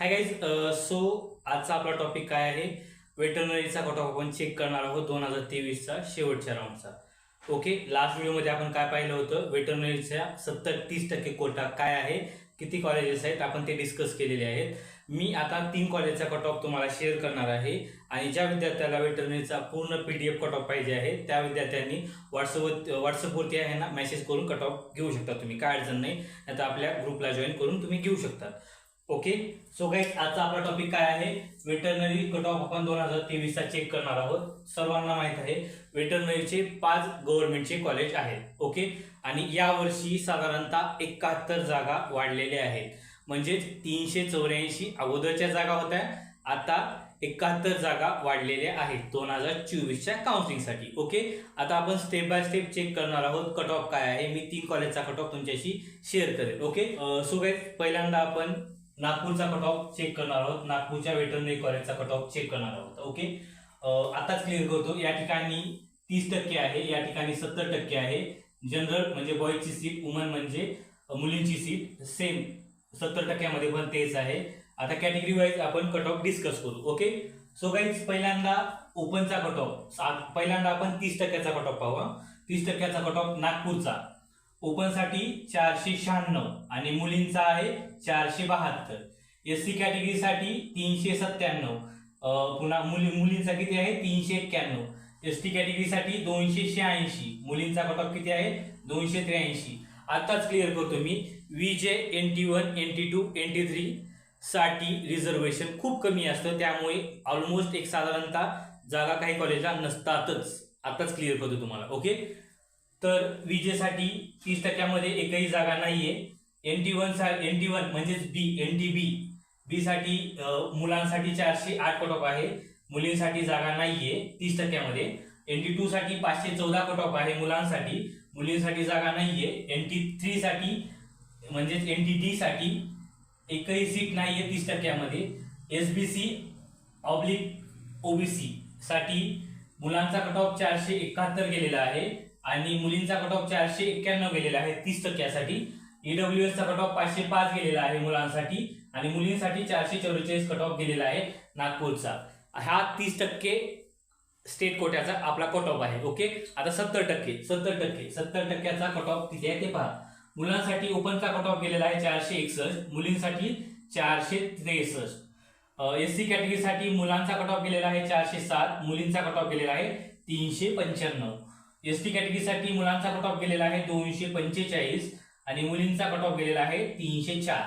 Hi guys so आजचा आपला topic काय आहे? वेटरनरीचा कट ऑफ आपण चेक करणार आहोत दोन हजार तेवीसचा शेवटच्या राऊंडचा ओके लास्ट व्हिडिओमध्ये आपण काय पाहिलं होतं? वेटरनरीच्या सत्तर तीस टक्के कोटा काय आहे? किती कॉलेजेस आहेत? आपण ते डिस्कस केलेले आहेत. मी आता तीन कॉलेजचा कट ऑफ तुम्हाला शेअर करणार आहे. आणि ज्या विद्यार्थ्याला वेटरनरीचा पूर्ण P D F cut off पाहिजे आहे त्या विद्यार्थ्यांनी व्हॉट्सअप व्हॉट्सअपवरती आहे ना मेसेज करून कट ऑफ घेऊ शकता तुम्ही. काय अडचण नाही. नाही तर आपल्या ग्रुपला जॉईन करून तुम्ही घेऊ शकता. ओके सो गाईज आजचा आपला टॉपिक काय आहे? वेटरनरी कट ऑफ आपण दोन हजार तेवीसचा चेक करणार आहोत. सर्वांना माहीत आहे वेटरनरीचे पाच गव्हर्नमेंटचे कॉलेज आहेत. ओके आणि यावर्षी साधारणतः एकाहत्तर जागा वाढलेल्या आहेत. म्हणजेच तीनशे चौऱ्याऐंशी अगोदरच्या जागा होत्या. आता एकाहत्तर जागा वाढलेल्या आहेत दोन हजार चोवीसच्या काउन्सिलिंगसाठी ओके आता आपण स्टेप बाय स्टेप चेक करणार आहोत कट ऑफ काय आहे. मी तीन कॉलेजचा कट ऑफ तुमच्याशी शेअर करेल. ओके सो गाईज पहिल्यांदा आपण नागपूरचा कट ऑफ चेक करणार आहोत. नागपूरच्या वेटरनरी कॉलेजचा कट ऑफ चेक करणार आहोत. ओके आताच क्लिअर करतो. या ठिकाणी तीस टक्के आहे. या ठिकाणी सत्तर टक्के आहे. जनरल म्हणजे बॉयची सीट वुमन म्हणजे मुलींची सीट सेम सत्तर टक्क्यामध्ये पण तेच आहे. आता कॅटेगरी वाईज आपण कट ऑफ डिस्कस करू. ओके सो गाईज पहिल्यांदा ओपनचा कट ऑफ पहिल्यांदा आपण तीस टक्क्याचा कट ऑफ पाहू तीस टक्क्याचा कट ऑफ नागपूरचा. ओपनसाठी चारशे शहाण्णव आणि मुलींचा आहे चारशे बहात्तर. एस सी कॅटेगरीसाठी तीनशे सत्त्याण्णव. पुन्हा मुली मुलींचा किती आहे? तीनशे एक्क्याण्णव. एस टी कॅटेगरीसाठी दोनशे शहाऐंशी. मुलींचा कटॉप किती आहे? दोनशे त्र्याऐंशी. आताच क्लिअर करतो मी. V J N T one N T two N T three साठी रिझर्वेशन खूप कमी असतं. त्यामुळे ऑलमोस्ट एक साधारणतः जागा काही कॉलेजला नसतातच. आताच क्लिअर करतो तुम्हाला. ओके तर विजेसाठी तीस टक्क्यामध्ये एकही जागा नाहीये. एन टी वन सा एन टी वन म्हणजेच बी एन टी बी बीसाठी मुलांसाठी चारशे आठ कट ऑफ आहे. मुलींसाठी जागा नाहीये तीस टक्क्यामध्ये. एन टी टू साठी पाचशे चौदा कट ऑफ आहे मुलांसाठी. मुलींसाठी जागा नाहीये. एन टी थ्रीसाठी म्हणजेच एन टी डीसाठी एकही सीट नाहीये तीस टक्क्यामध्ये. S B C oblique OBC साठी मुलांचा कट ऑफ चारशे एकाहत्तर गेलेला आहे. आणि मुलींचा कट ऑफ चारशे एक्क्याण्णव गेलेला आहे तीस टक्क्यासाठी. ईडब्ल्यू एस चा कट ऑफ पाचशे पाच गेलेला आहे मुलांसाठी आणि मुलींसाठी चारशे चौवेचाळीस कट ऑफ गेलेला आहे नागपूरचा. हा तीस टक्के स्टेट कोट्याचा आपला कट ऑफ आहे ओके आता सत्तर टक्के सत्तर टक्के सत्तर टक्क्याचा कट ऑफ किती आहे ते पहा. मुलांसाठी ओपनचा कट ऑफ गेलेला आहे चारशे एकसष्ट मुलींसाठी चारशे त्रेसष्ट. एस सी कॅटेगरीसाठी मुलांचा कट ऑफ गेलेला आहे चारशे सात मुलींचा कट ऑफ गेलेला आहे तीनशे पंच्याण्णव. एस टी कॅटेगरीसाठी मुलांचा कट ऑफ गेलेला आहे दोनशे पंचेचाळीस आणि मुलींचा कट ऑफ गेलेला आहे तीनशे चार.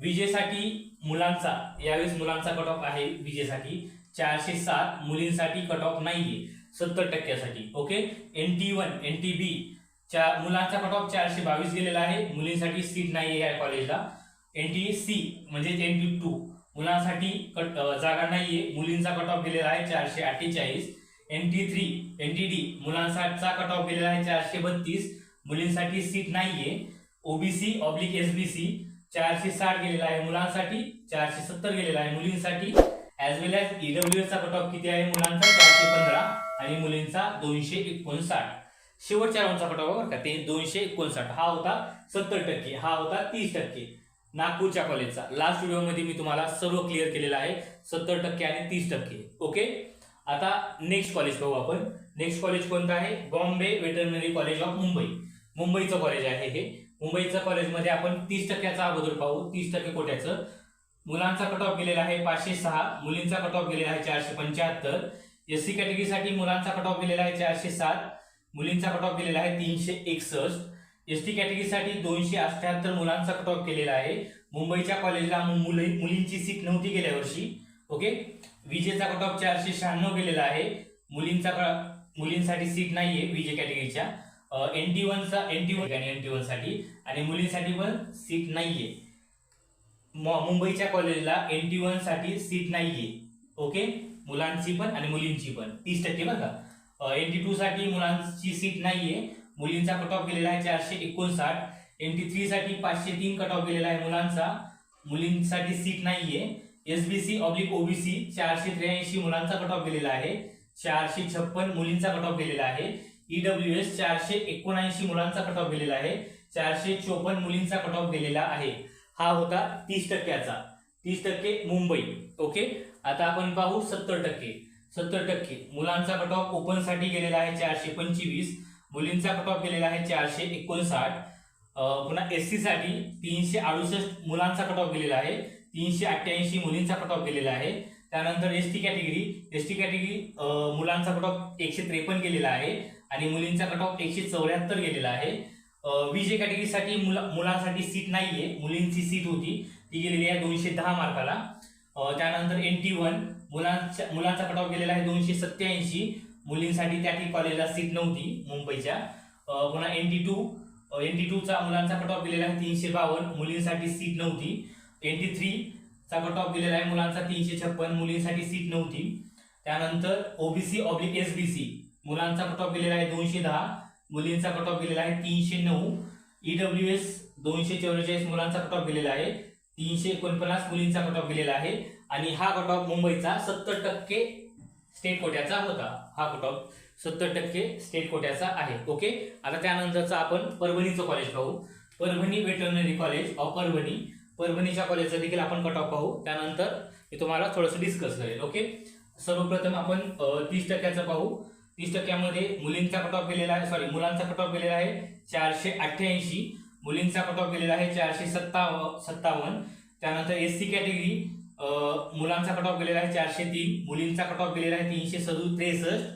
विजेसाठी मुलांचा यावेळेस मुलांचा कट ऑफ आहे विजेसाठी चारशे सात मुलींसाठी कट ऑफ नाहीये सत्तर टक्क्यासाठी okay N T one N T B च्या मुलांचा कट ऑफ चारशे बावीस गेलेला आहे मुलींसाठी सीट नाहीये या कॉलेजला एन टी सी म्हणजे एन टी टू मुलांसाठी कट जागा नाहीये मुलींचा कट ऑफ गेलेला आहे चारशे अठ्ठेचाळीस. N T three N T D मुलांसाठीचा cut off गेलेला आहे चारशे बत्तीस. मुलींसाठी सीट नाहीये. ओबीसी ऑब्लिक एसबीसी चारशे साठ गेलेला आहे मुलांसाठी चारशे सत्तर गेलेला आहे मुलींसाठी. As well as E W चा कट ऑफ किती आहे मुलांचा? चारशे पंधरा आणि मुलींचा दोनशे एकोणसाठ. शेवटच्या राऊंडचा कट ऑफ का? ते दोनशे एकोणसाठ. हा होता सत्तर टक्के. हा होता तीस टक्के. नागपूरच्या कॉलेजचा लास्ट व्हिडिओमध्ये मी तुम्हाला सर्व क्लिअर केलेलं आहे. सत्तर टक्के आणि तीस टक्के. ओके आता नेक्स्ट कॉलेज पाहू आपण. नेक्स्ट कॉलेज कोणतं आहे? Bombay veterinary college of Mumbai मुंबईचं कॉलेज आहे हे. मुंबईचं कॉलेजमध्ये आपण तीस टक्क्याचा अगोदर पाहू. तीस टक्के कोट्याचं. मुलांचा कट ऑफ गेलेला आहे पाचशे सहा. मुलींचा कट ऑफ गेलेला आहे चारशे पंच्याहत्तर. एस सी कॅटेगरीसाठी मुलांचा कट ऑफ गेलेला आहे चारशे सात. मुलींचा कट ऑफ गेलेला आहे तीनशे एकसष्ट. एस टी कॅटेगरीसाठी दोनशे अठ्याहत्तर मुलांचा कट ऑफ केलेला आहे. मुंबईच्या कॉलेजला मुली मुलींची सीट नव्हती गेल्या वर्षी. ओके विजेचा कट ऑफ चारशे शहाण्णव गेलेला आहे. मुलींचा मुलींसाठी सीट नाहीये विजे कॅटेगरीच्या N T वनचा N T one N T वनसाठी. आणि मुलींसाठी पण सीट नाहीये. मुंबईच्या कॉलेजला एन टी वनसाठी सीट नाहीये. ओके? मुलांची पण आणि मुलींची पण. तीस टक्के बरं का एन टी टू साठी मुलांची सीट नाहीये. मुलींचा कट ऑफ गेलेला आहे चारशे एकोणसाठ. एन टी थ्री साठी पाचशे तीन कट ऑफ गेलेला आहे मुलांचा. मुलींसाठी सीट नाहीये. एसबीसी ऑब्लिक ओबीसी चारशे त्र्याऐंशी मुलांचा कट ऑफ गेलेला आहे. चारशे छप्पन मुलींचा कट ऑफ गेलेला आहे. ईडब्ल्यू एस चारशे एकोणऐंशी मुलांचा कट ऑफ गेलेला आहे. चारशे चोपन्न मुलींचा कट ऑफ गेलेला आहे. हा होता तीस टक्क्याचा. तीस टक्के मुंबई. ओके? आता आपण पाहू सत्तर टक्के. सत्तर टक्के मुलांचा कट ऑफ ओपनसाठी गेलेला आहे चारशे पंचवीस. मुलींचा कट ऑफ गेलेला आहे चारशे एकोणसाठ. पुन्हा एस सी साठी तीनशे अडुसष्ट मुलांचा कट ऑफ गेलेला आहे. तीनशे अठ्ठ्याऐंशी मुलींचा कट ऑफ गेलेला आहे. त्यानंतर S T category S T category मुलांचा कट ऑफ एकशे त्रेपन्न केलेला आहे आणि मुलींचा कट ऑफ एकशे चौऱ्याहत्तर गेलेला आहे. विजय कॅटेगरीसाठी मुला मुलांसाठी सीट नाहीये मुलींची सीट होती. ती गेलेली आहे दोनशे दहा मार्काला. त्यानंतर एन टी वन मुलांच्या मुलांचा कट ऑफ गेलेला आहे दोनशे सत्त्याऐंशी. मुलींसाठी त्या ठिकाणी कॉलेजला सीट नव्हती मुंबईच्या. पुन्हा N T two N T टूचा मुलांचा कट ऑफ गेलेला आहे तीनशे बावन्न. मुलींसाठी सीट नव्हती. ट्वेंटी थ्रीचा थ्री चा कट ऑफ दिलेला आहे. मुलांचा तीनशे छप्पन मुलींसाठी सीट नव्हती. त्यानंतर OBC oblique S B C मुलांचा कट ऑफ दिलेला आहे दोनशे दहा मुलींचा कट ऑफ दिलेला आहे तीनशे नऊ. ईडब्ल्यू एस दोनशे चौवेचाळीस मुलांचा कट ऑफ दिलेला आहे. तीनशे एकोणपन्नास मुलींचा कट ऑफ दिलेला आहे. आणि हा कट ऑफ मुंबईचा सत्तर टक्के स्टेट कोट्याचा होता. हा कट ऑफ सत्तर टक्के स्टेट कोट्याचा आहे. ओके आता त्यानंतरचा आपण परभणीचं कॉलेज पाहू. Parbhani veterinary college of Parbhani. परभणीच्या कॉलेजचा देखील आपण कट ऑफ पाहू. त्यानंतर मी तुम्हाला थोडंसं डिस्कस करेल ओके सर्वप्रथम आपण तीस टक्क्याचं पाहू. तीस टक्क्यामध्ये मुलींचा कट ऑफ गेलेला आहे सॉरी मुलांचा कट ऑफ गेलेला आहे चारशे अठ्ठ्याऐंशी. मुलींचा कट ऑफ गेलेला आहे चारशे सत्ताव सत्तावन्न. त्यानंतर एस सी कॅटेगरी मुलांचा कट ऑफ गेलेला आहे चारशे तीन. मुलींचा कट ऑफ गेलेला आहे तीनशे सदु त्रेसष्ट.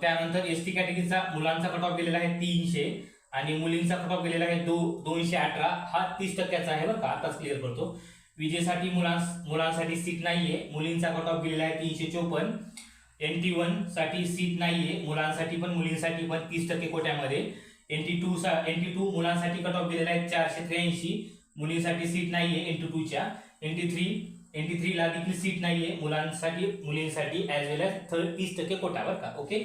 त्यानंतर एस टी कॅटेगरीचा मुलांचा कट ऑफ गेलेला आहे तीनशे. आणि मुलींचा कट ऑफ गेलेला आहे दो दोनशे अठरा. हा तीस टक्क्याचा आहे बरं का. आताच क्लिअर करतो. विजेसाठी मुलां मुलांसाठी सीट नाहीये. मुलींचा कट ऑफ गेलेला आहे तीनशे चोपन्न. एन टी वनसाठी सीट नाहीये. मुलांसाठी पण मुलींसाठी पण तीस टक्के कोट्यामध्ये. एन टी टू सा एन टी टू मुलांसाठी कट ऑफ गेलेला आहे चारशे त्र्याऐंशी. मुलींसाठी सीट नाहीये N T टूच्या N T three N T थ्रीला देखील सीट नाहीये. मुलांसाठी मुलींसाठी ॲज वेल एज थर्ड तीस टक्के कोटा बरं का. ओके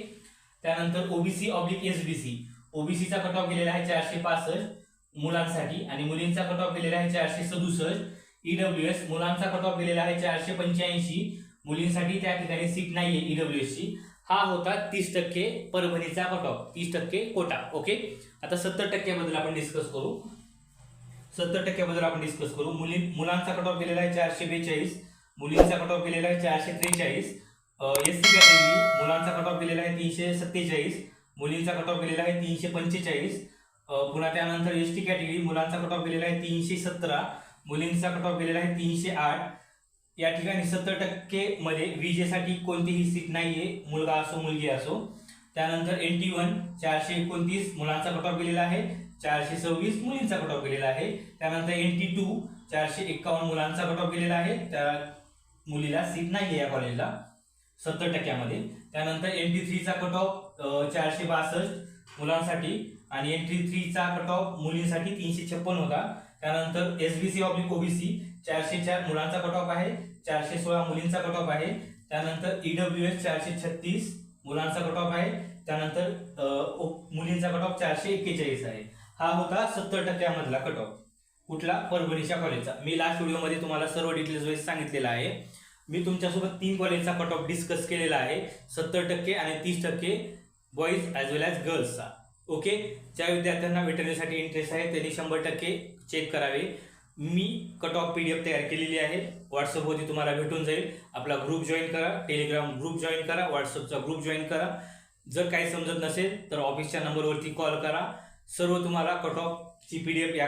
त्यानंतर OBC oblique S B C ओबीसीचा cut off गेलेला आहे चारशे पासष्ट मुलांसाठी आणि मुलींचा कट ऑफ गेलेला आहे चारशे सदुसष्ट. ईडब्ल्यू एस मुलांचा कट ऑफ गेलेला आहे चारशे पंच्याऐंशी. मुलींसाठी त्या ठिकाणी सीट नाही आहे ईडब्ल्यू एस ची. हा होता तीस टक्के परभणीचा कट ऑफ तीस टक्के कोटा ओके आता सत्तर टक्क्याबद्दल आपण डिस्कस करू. सत्तर टक्क्याबद्दल आपण डिस्कस करू. मुली मुलांचा कट ऑफ गेलेला आहे चारशे बेचाळीस. मुलींचा कट ऑफ गेलेला आहे चारशे त्रेचाळीस. एस सी कॅटेगरी मुलांचा कट ऑफ गेलेला आहे तीनशे सत्तेचाळीस. मुलींचा कट ऑफ गेलेला आहे तीनशे पंचेचाळीस. पुन्हा त्यानंतर एस टी कॅटेगरी मुलांचा कट ऑफ गेलेला आहे तीनशे सतरा. मुलींचा कट ऑफ गेलेला आहे तीनशे आठ. या ठिकाणी सत्तर टक्के मध्ये विजेसाठी कोणतीही सीट नाहीये मुलगा असो मुलगी असो. त्यानंतर एन टी वन चारशे एकोणतीस मुलांचा कट ऑफ गेलेला आहे. चारशे सव्वीस मुलींचा कट ऑफ गेलेला आहे. त्यानंतर एन टी टू चारशे एक्कावन्न मुलांचा कट ऑफ गेलेला आहे. त्या मुलीला सीट नाही आहे या कॉलेजला सत्तर टक्क्यामध्ये. त्यानंतर एन टी थ्रीचा कट ऑफ चारशे बासष्ट मुलांसाठी आणि एंट्री थ्रीचा कट ऑफ मुलींसाठी तीनशे छप्पन होता. त्यानंतर S B C oblique OBC चारशे चार मुलांचा कट ऑफ आहे चारशे सोळा मुलींचा कट ऑफ आहे. त्यानंतर ईडब्ल्यू एस चारशे छत्तीस मुलांचा कट ऑफ आहे. त्यानंतर ओ- मुलींचा कट ऑफ चारशे एक्केचाळीस आहे. हा होता सत्तर टक्क्यामधला कट ऑफ कुठला? परभणीच्या कॉलेजचा मी लास्ट व्हिडिओमध्ये तुम्हाला सर्व डिटेल्स वाईज सांगितलेला आहे. मी तुमच्यासोबत तीन कॉलेजचा कट ऑफ डिस्कस केलेला आहे. सत्तर टक्के आणि तीस टक्के बॉईज ॲज वेल ॲज गर्ल्सचा ओके ज्या विद्यार्थ्यांना वेटरनीसाठी इंटरेस्ट आहे त्यांनी शंभर टक्के चेक करावे. मी cut off P D F तयार केलेली आहे. व्हॉट्सअपवरती तुम्हाला भेटून जाईल. आपला ग्रुप जॉईन करा. टेलिग्राम ग्रुप जॉईन करा. व्हॉट्सअपचा ग्रुप जॉईन करा. जर काही समजत नसेल तर ऑफिसच्या नंबरवरती कॉल करा. सर्व तुम्हाला कट ऑफची पी डी एफ या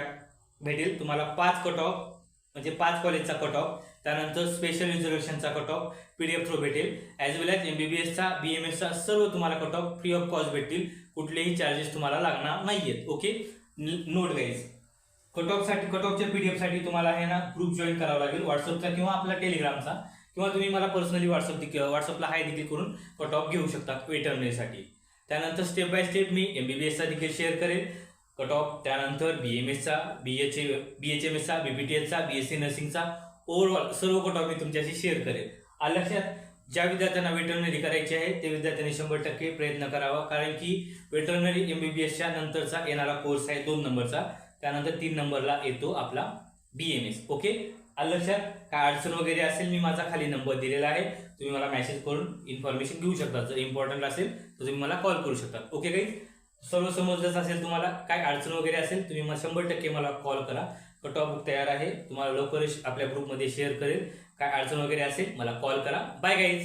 भेटेल. तुम्हाला पाच कट ऑफ म्हणजे पाच कॉलेजचा कट ऑफ त्यानंतर special रिझर्वेशनचा cut off P D F through भेटेल as well as M B B एसचा B M एसचा सर्व तुम्हाला cut off free of cost भेटतील. कुठलेही चार्जेस तुम्हाला लागणार नाही आहेत ओके नोट गाईज कट ऑफसाठी कट ऑफच्या पी डी एफसाठी तुम्हाला आहे ना ग्रुप जॉईन करावा लागेल. व्हॉट्सअपचा किंवा आपला टेलिग्रामचा किंवा तुम्ही मला पर्सनली व्हॉट्सअप देखील व्हॉट्सअपला हाय देखील करून कट ऑफ घेऊ शकता वेटरनरीसाठी त्यानंतर स्टेप बाय स्टेप मी एम बी बी एसचा देखील शेअर करेल. कट ऑफ त्यानंतर B M एसचा B H A B H M एसचा B B T एसचा बी एस सी नर्सिंगचा ओव्हरऑल सर्व कट मी तुमच्याशी शेअर करेन. आलं लक्षात ज्या विद्यार्थ्यांना वेटरनरी करायची आहे ते विद्यार्थ्यांनी शंभर टक्के प्रयत्न करावा. कारण की वेटरनरी एम बी बी एसच्या नंतरचा येणारा कोर्स आहे दोन नंबरचा. त्यानंतर तीन नंबरला येतो आपला बी एम एस ओके आलं लक्षात काय अडचण वगैरे असेल मी माझा खाली नंबर दिलेला आहे. तुम्ही मला मेसेज करून इन्फॉर्मेशन घेऊ शकता. जर इम्पॉर्टंट असेल तर तुम्ही मला कॉल करू शकता. ओके काही सर्व समजलंच असेल तुम्हाला काय अडचण वगैरे असेल तुम्ही मला शंभर टक्के मला कॉल करा. कट ऑफ बुक तयार आहे. तुम्हाला लवकरच आपल्या ग्रुपमध्ये शेअर करेल. काय अडचण वगैरे असेल मला कॉल करा. Bye guys